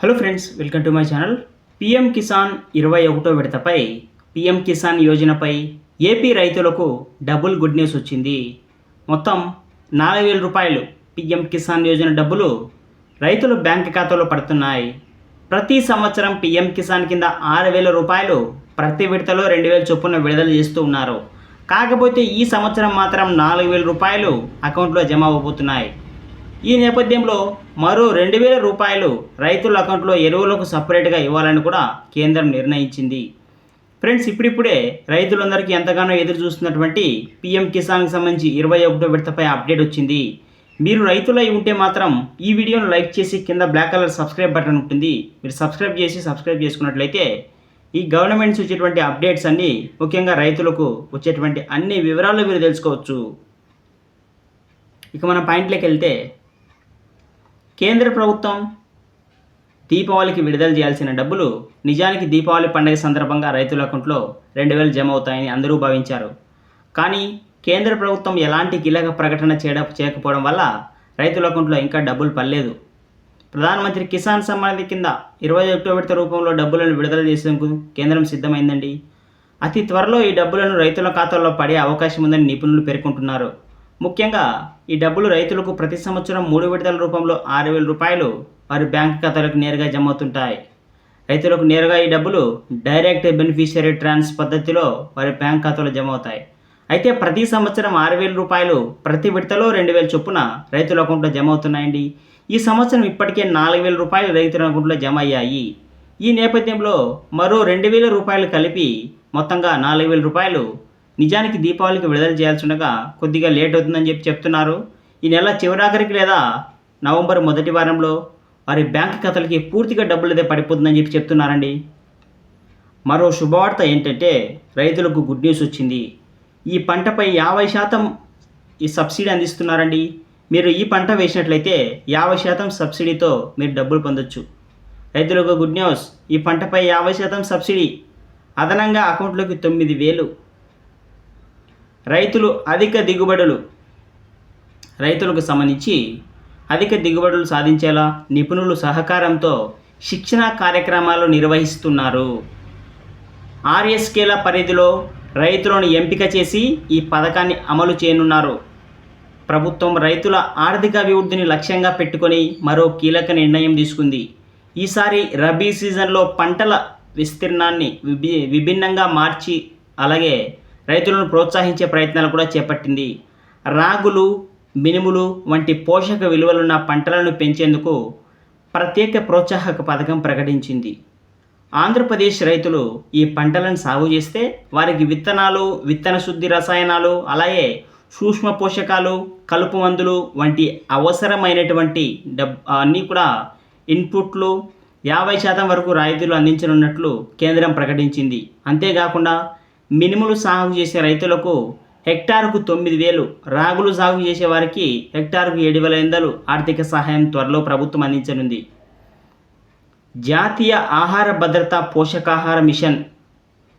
Hello friends welcome to my channel PM Kisan ఇరవై ఒకటో విడతపై పిఎం కిసాన్ యోజనపై ఏపీ రైతులకు డబుల్ గుడ్ న్యూస్ వచ్చింది. మొత్తం నాలుగు వేల రూపాయలు పిఎం కిసాన్ యోజన డబ్బులు రైతుల బ్యాంక్ ఖాతాలో పడుతున్నాయి. ప్రతి సంవత్సరం పిఎం కిసాన్ కింద ఆరు వేల రూపాయలు ప్రతి విడతలో రెండు వేల చొప్పున విడుదల చేస్తూ ఉన్నారు. కాకపోతే ఈ సంవత్సరం మాత్రం నాలుగు వేల రూపాయలు అకౌంట్లో జమ అవబోతున్నాయి ఈ నేపథ్యంలో మరో రెండు వేల రూపాయలు రైతుల అకౌంట్లో ఎరువులకు సపరేట్గా ఇవ్వాలని కూడా కేంద్రం నిర్ణయించింది. ఫ్రెండ్స్ ఇప్పుడిప్పుడే రైతులందరికీ ఎంతగానో ఎదురు చూస్తున్నటువంటి పిఎం కిసాన్కి సంబంధించి ఇరవై ఒకటో విడతపై అప్డేట్ వచ్చింది. మీరు రైతులై ఉంటే మాత్రం ఈ వీడియోను లైక్ చేసి కింద బ్లాక్ కలర్ సబ్స్క్రైబ్ బటన్ ఉంటుంది. మీరు సబ్స్క్రైబ్ చేసి సబ్స్క్రైబ్ చేసుకున్నట్లయితే ఈ గవర్నమెంట్స్ వచ్చేటువంటి అప్డేట్స్ అన్నీ ముఖ్యంగా రైతులకు వచ్చేటువంటి అన్ని వివరాలు మీరు తెలుసుకోవచ్చు. ఇక మన పాయింట్లోకి వెళ్తే కేంద్ర ప్రభుత్వం దీపావళికి విడుదల చేయాల్సిన డబ్బులు నిజానికి దీపావళి పండుగ సందర్భంగా రైతుల అకౌంట్లో రెండు వేలు జమ అవుతాయని అందరూ భావించారు. కానీ కేంద్ర ప్రభుత్వం ఎలాంటి కీలక ప్రకటన చేయడం చేయకపోవడం వల్ల రైతుల అకౌంట్లో ఇంకా డబ్బులు పడలేదు. ప్రధానమంత్రి కిసాన్ సమ్మాన్ కింద ఇరవై ఒకటో విడత రూపంలో డబ్బులను విడుదల చేసేందుకు కేంద్రం సిద్ధమైందండి. అతి త్వరలో ఈ డబ్బులను రైతుల ఖాతాల్లో పడే అవకాశం ఉందని నిపుణులు పేర్కొంటున్నారు. ముఖ్యంగా ఈ డబ్బులు రైతులకు ప్రతి సంవత్సరం మూడు విడతల రూపంలో ఆరు వేల రూపాయలు వారి బ్యాంక్ ఖాతాలకు నేరుగా జమ అవుతుంటాయి రైతులకు నేరుగా ఈ డబ్బులు డైరెక్ట్ బెనిఫిషియరీ ట్రాన్స్ పద్ధతిలో వారి బ్యాంక్ ఖాతాలో జమ అవుతాయి అయితే ప్రతి సంవత్సరం ఆరు వేల రూపాయలు ప్రతి విడతలో రెండు వేల చొప్పున రైతుల అకౌంట్లో జమ అవుతున్నాయండి ఈ సంవత్సరం ఇప్పటికే నాలుగు వేల రూపాయలు రైతుల అకౌంట్లో జమ అయ్యాయి ఈ నేపథ్యంలో మరో రెండు వేల రూపాయలు కలిపి మొత్తంగా నాలుగు వేల రూపాయలు నిజానికి దీపావళికి విడుదల చేయాల్సి ఉండగా కొద్దిగా లేట్ అవుతుందని చెప్పి చెప్తున్నారు. ఈ నెల చివరాఖరికి లేదా నవంబర్ మొదటి వారంలో వారి బ్యాంక్ ఖాతాలకి పూర్తిగా డబ్బులు అయితే పడిపోతుందని చెప్పి చెప్తున్నారండి. మరో శుభవార్త ఏంటంటే రైతులకు గుడ్ న్యూస్ వచ్చింది. ఈ పంటపై యాభై శాతం ఈ సబ్సిడీ అందిస్తున్నారండి. మీరు ఈ పంట వేసినట్లయితే యాభై శాతం సబ్సిడీతో మీరు డబ్బులు పొందొచ్చు. రైతులకు గుడ్ న్యూస్ ఈ పంటపై యాభై శాతం సబ్సిడీ అదనంగా అకౌంట్లోకి తొమ్మిది వేలు రైతులు అధిక దిగుబడులు రైతులకు సంబంధించి అధిక దిగుబడులు సాధించేలా నిపుణులు సహకారంతో శిక్షణ కార్యక్రమాలు నిర్వహిస్తున్నారు. ఆర్ఎస్కేల పరిధిలో రైతులను ఎంపిక చేసి ఈ పథకాన్ని అమలు చేయనున్నారు. ప్రభుత్వం రైతుల ఆర్థిక అభివృద్ధిని లక్ష్యంగా పెట్టుకొని మరో కీలక నిర్ణయం తీసుకుంది. ఈసారి రబీ సీజన్లో పంటల విస్తీర్ణాన్ని విభి విభిన్నంగా మార్చి అలాగే రైతులను ప్రోత్సహించే ప్రయత్నాలు కూడా చేపట్టింది. రాగులు మినుములు వంటి పోషక విలువలున్న పంటలను పెంచేందుకు ప్రత్యేక ప్రోత్సాహక పథకం ప్రకటించింది. ఆంధ్రప్రదేశ్ రైతులు ఈ పంటలను సాగు చేస్తే వారికి విత్తనాలు విత్తన శుద్ధి రసాయనాలు అలాగే సూక్ష్మ పోషకాలు కలుపు మందులు వంటి అవసరమైనటువంటి డబ్ అన్నీ కూడా ఇన్పుట్లు యాభై శాతం వరకు రాయితీలు అందించనున్నట్లు కేంద్రం ప్రకటించింది. అంతేకాకుండా మినుములు సాగు చేసే రైతులకు హెక్టార్కు తొమ్మిది వేలు రాగులు సాగు చేసే వారికి హెక్టార్కు ఏడు వేల ఎనిమిదలు ఆర్థిక సహాయం త్వరలో ప్రభుత్వం అందించనుంది. జాతీయ ఆహార భద్రత పోషకాహార మిషన్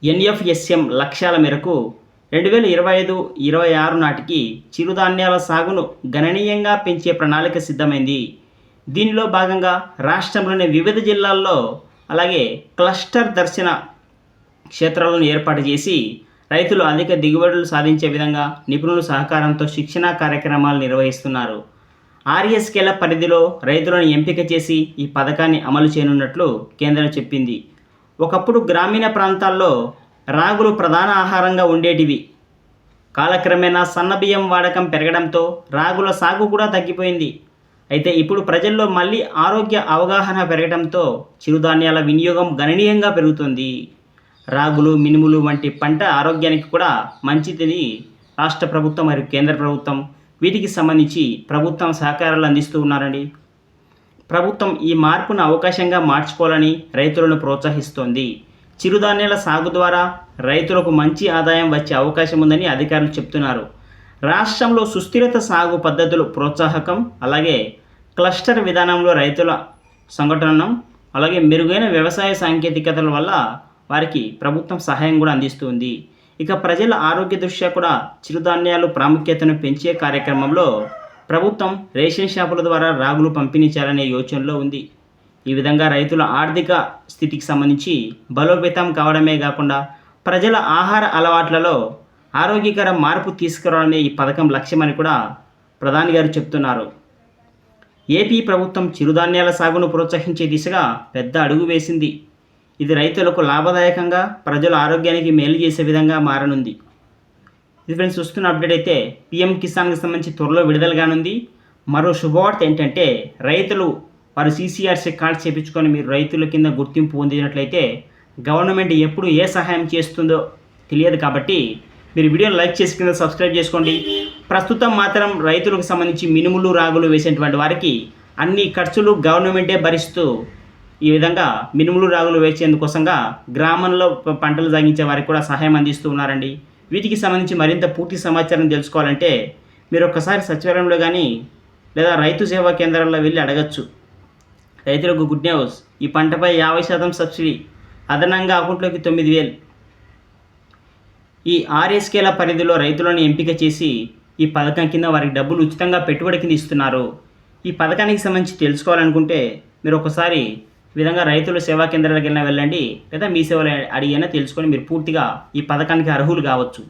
ఎన్ఎఫ్ఎస్ఎం లక్ష్యాల మేరకు రెండు వేల ఇరవై ఐదు ఇరవై ఆరు నాటికి చిరుధాన్యాల సాగును గణనీయంగా పెంచే ప్రణాళిక సిద్ధమైంది. దీనిలో భాగంగా రాష్ట్రంలోని వివిధ జిల్లాల్లో అలాగే క్లస్టర్ దర్శన క్షేత్రాలను ఏర్పాటు చేసి రైతులు అధిక దిగుబడులు సాధించే విధంగా నిపుణుల సహకారంతో శిక్షణా కార్యక్రమాలు నిర్వహిస్తున్నారు. ఆర్ఎస్కేల పరిధిలో రైతులను ఎంపిక చేసి ఈ పథకాన్ని అమలు చేయనున్నట్లు కేంద్రం చెప్పింది. ఒకప్పుడు గ్రామీణ ప్రాంతాల్లో రాగులు ప్రధాన ఆహారంగా ఉండేటివి. కాలక్రమేణా సన్నబియ్యం వాడకం పెరగడంతో రాగుల సాగు కూడా తగ్గిపోయింది. అయితే ఇప్పుడు ప్రజల్లో మళ్ళీ ఆరోగ్య అవగాహన పెరగడంతో చిరుధాన్యాల వినియోగం గణనీయంగా పెరుగుతుంది. రాగులు మినుములు వంటి పంట ఆరోగ్యానికి కూడా మంచిదని రాష్ట్ర ప్రభుత్వం మరియు కేంద్ర ప్రభుత్వం వీటికి సంబంధించి ప్రభుత్వం సహకారాలు అందిస్తూ ఉన్నారండి. ప్రభుత్వం ఈ మార్పును అవకాశంగా మార్చుకోవాలని రైతులను ప్రోత్సహిస్తోంది. చిరుధాన్యాల సాగు ద్వారా రైతులకు మంచి ఆదాయం వచ్చే అవకాశం ఉందని అధికారులు చెప్తున్నారు. రాష్ట్రంలో సుస్థిరత సాగు పద్ధతులు ప్రోత్సాహకం అలాగే క్లస్టర్ విధానంలో రైతుల సంఘటనం అలాగే మెరుగైన వ్యవసాయ సాంకేతికతల వల్ల వారికి ప్రభుత్వం సహాయం కూడా అందిస్తుంది. ఇక ప్రజల ఆరోగ్య దృష్ట్యా కూడా చిరుధాన్యాలు ప్రాముఖ్యతను పెంచే కార్యక్రమంలో ప్రభుత్వం రేషన్ షాపుల ద్వారా రాగులు పంపిణీ చేయాలనే యోచనలో ఉంది. ఈ విధంగా రైతుల ఆర్థిక స్థితికి సంబంధించి బలోపేతం కావడమే కాకుండా ప్రజల ఆహార అలవాట్లలో ఆరోగ్యకర మార్పు తీసుకురావడమే ఈ పథకం లక్ష్యమని కూడా ప్రధాని గారు చెప్తున్నారు. ఏపీ ప్రభుత్వం చిరుధాన్యాల సాగును ప్రోత్సహించే దిశగా పెద్ద అడుగు వేసింది. ఇది రైతులకు లాభదాయకంగా ప్రజల ఆరోగ్యానికి మేలు చేసే విధంగా మారనుంది. ఇది ఫ్రెండ్స్ చూస్తున్న అప్డేట్ అయితే పిఎం కిసాన్కి సంబంధించి త్వరలో విడుదల కానుంది. మరో శుభవార్త ఏంటంటే రైతులు వారు సీసీఆర్సీ కార్డ్ చేపించుకొని మీరు రైతుల కింద గుర్తింపు పొందినట్లయితే గవర్నమెంట్ ఎప్పుడు ఏ సహాయం చేస్తుందో తెలియదు కాబట్టి మీరు వీడియోని లైక్ చేసి కింద సబ్స్క్రైబ్ చేసుకోండి. ప్రస్తుతం మాత్రం రైతులకు సంబంధించి మినుములు రాగులు వేసేటువంటి వారికి అన్ని ఖర్చులు గవర్నమెంటే భరిస్తూ ఈ విధంగా మినుములు రాగులు వేసేందుకోసంగా గ్రామంలో పంటలు సాగించే వారికి కూడా సహాయం అందిస్తూ ఉన్నారండి. వీటికి సంబంధించి మరింత పూర్తి సమాచారం తెలుసుకోవాలంటే మీరు ఒక్కసారి సచివాలయంలో కానీ లేదా రైతు సేవా కేంద్రాల్లో వెళ్ళి అడగచ్చు. రైతులకు గుడ్ న్యూస్. ఈ పంటపై యాభై శాతం సబ్సిడీ అదనంగా అకౌంట్లోకి తొమ్మిది వేలు. ఈ ఆర్ఎస్కేల పరిధిలో రైతులను ఎంపిక చేసి ఈ పథకం కింద వారికి డబ్బులు ఉచితంగా పెట్టుబడి కింద ఇస్తున్నారు. ఈ పథకానికి సంబంధించి తెలుసుకోవాలనుకుంటే మీరు ఒకసారి విధంగా రైతుల సేవా కేంద్రాలకు వెళ్ళినా వెళ్ళండి. లేదా మీ సేవలు అడిగినా తెలుసుకొని మీరు పూర్తిగా ఈ పథకానికి అర్హులు కావచ్చు.